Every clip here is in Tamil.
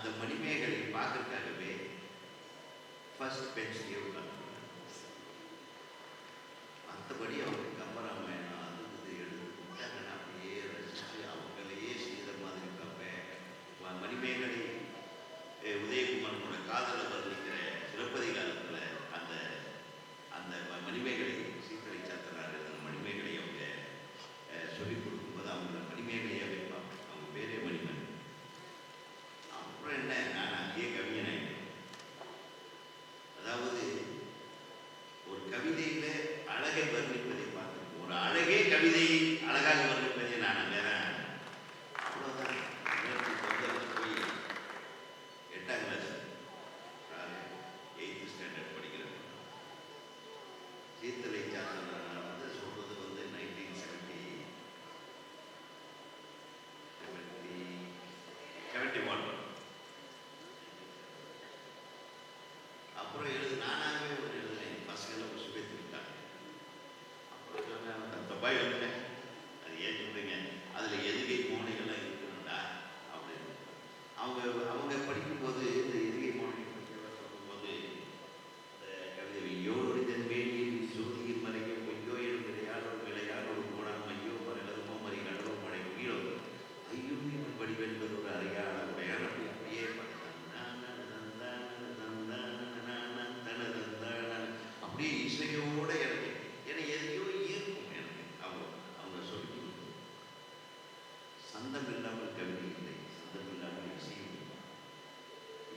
அந்த மணிமேகலை பார்க்கறதுக்காகவே ஃபர்ஸ்ட் பெஞ்ச் லீவ் உட்காந்துருக்காங்க மற்றபடி அவங்க கம்பரம் வேணாம் அது இது எழுதுட்டாங்க அப்படியே ரசித்து அவங்களையே செய்த மாதிரி இருக்காங்க. மணிமேகலை உதயகுமாரோட காதலை வர்ணிக்கிற சிறப்பதிகாரத்தில் அந்த அந்த மணிமேகலை சீத்தலை அந்த மணிமேகலை அவங்க சொல்லிக் கொடுக்கும்போது அவங்க மணிமேகலையை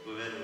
Güven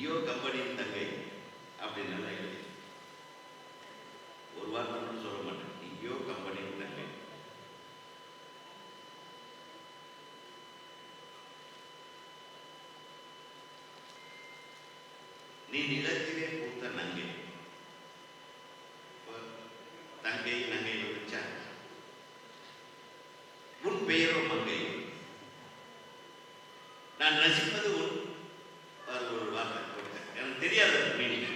ஐயோ கம்பெனியின் தங்கை அப்படின்னு நல்லா எழுதி. ஒரு வார்த்தை சொல்ல மாட்டேன். ஐயோ கம்பெனியின் தங்கை. நீ நிலத்திலே பூத்த நங்கை. தங்கை The 力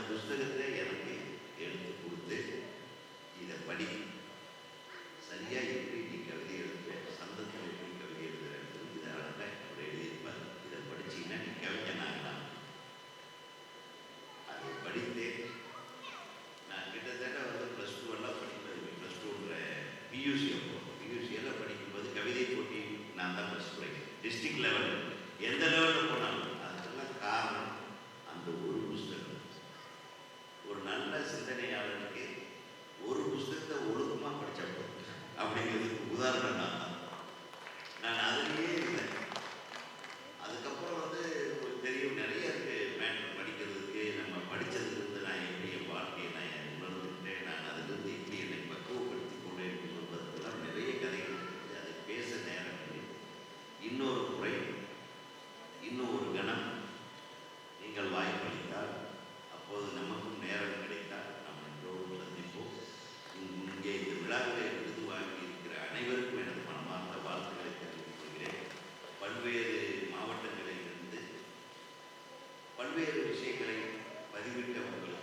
ஒரு புஸ்தகத்தை எனக்கு எடுத்து கொடுத்து இதை படி சரியாக எப்படி நீ கவிதை எழுதுவேன் சந்தத்தில் birlikte oluruz.